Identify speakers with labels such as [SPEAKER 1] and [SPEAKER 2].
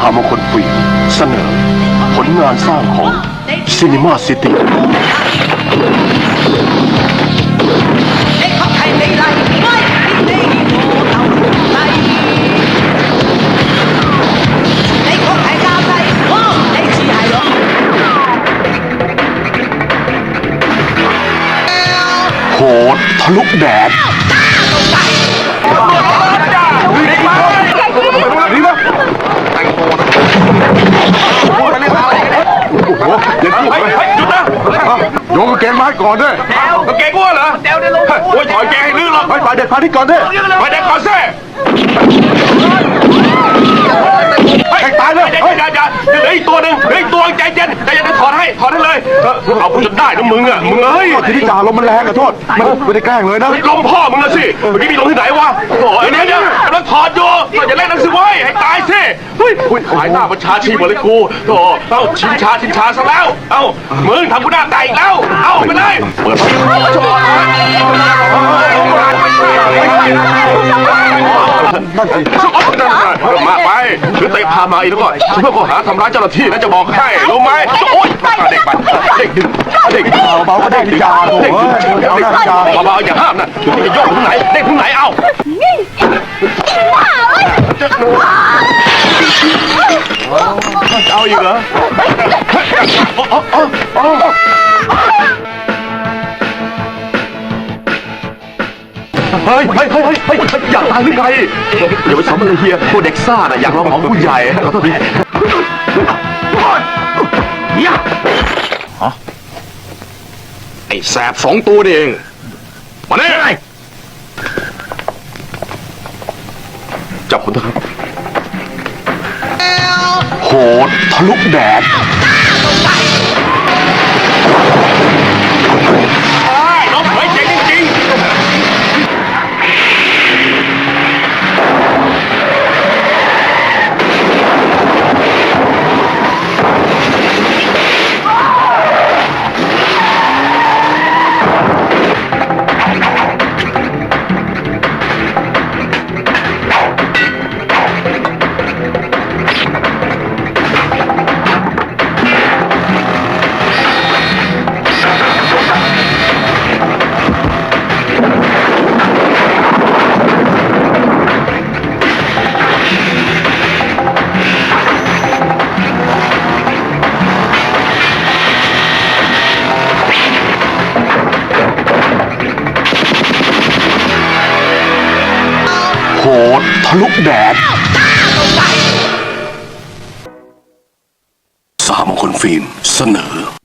[SPEAKER 1] หามงคลฟิล์มเสนอ ผลงานสร้างของซินิมาซิตี้โหดทะลุแดด
[SPEAKER 2] มาให้ก่อนด้วย
[SPEAKER 3] กางเกงอ้วนเหรอโอ้ยถอยแกให้ลื่นหรอก
[SPEAKER 2] ไปฝ่ายเด็กพาที่ก่อนด้วย
[SPEAKER 3] ไปเด็กก่อนสิ
[SPEAKER 2] ให้ตายเลย
[SPEAKER 3] เฮ้
[SPEAKER 2] ย
[SPEAKER 3] อย่าอย่าเหลืออีกตัวหนึ่งเหลืออีกตัวใจเย็นใจเย็นถอดให้ถอดให้เลยเออเอาจนได้นะมึงอะมึงเอ้ย
[SPEAKER 2] ทีนี้จ่าลมมันแรงอะโทษมันไม่ได้แกล้งเลยนะ
[SPEAKER 3] ลมพ่อมึงนะสิเมื่อกี้มีลมที่ไหนวะโอ้ยเดี๋ยเดี๋ยกำลังถอดอยู่อย่าเล่นนักสิเว้ยให้ตาย เฮ้ยอุ้ยหายหน้าประชาชีพหมดเลยกูโธ่เอ้าชิงชาชิงชาซะแล้ว เอ้ามึงทำกูหน้าแตกอีกแล้ว เอ้าไปเลยเปิด
[SPEAKER 2] นั่นสิ
[SPEAKER 3] มากไปหรือเตะพามาอีกแล้วก็เพื่อข้อหาทำร้ายเจ้าหน้าที่นะจะบอกให้รู้ไหมโอ๊ยเด็กไปเด็กดึงเด็ก
[SPEAKER 2] เบาๆก็ได้ดีจ่าโถ่
[SPEAKER 3] เด็ก
[SPEAKER 2] เอ้ยเอาหน้าจ่า
[SPEAKER 3] เบาๆอย่าห้ามนะเดี๋ยวจะโยกถึงไหนเด็กถึงไหนเอ้าเอาอีกเหรอเฮ้ยเฮ้ยเฮ้ยเฮ้ยเฮ้ยอยากตายหรือไงอย่าไปสอนมันเลยเฮียพวกเด็กซ่าน่ะอยากลองของผู้ใหญ่ขอโทษทีไอ้แสบสองตัวนี่เองมาเนี่ยจับคนเถอะครับ
[SPEAKER 1] โห ดทะลุแดด โหดทะลุแดดสามงคนฟิล์มเสนอ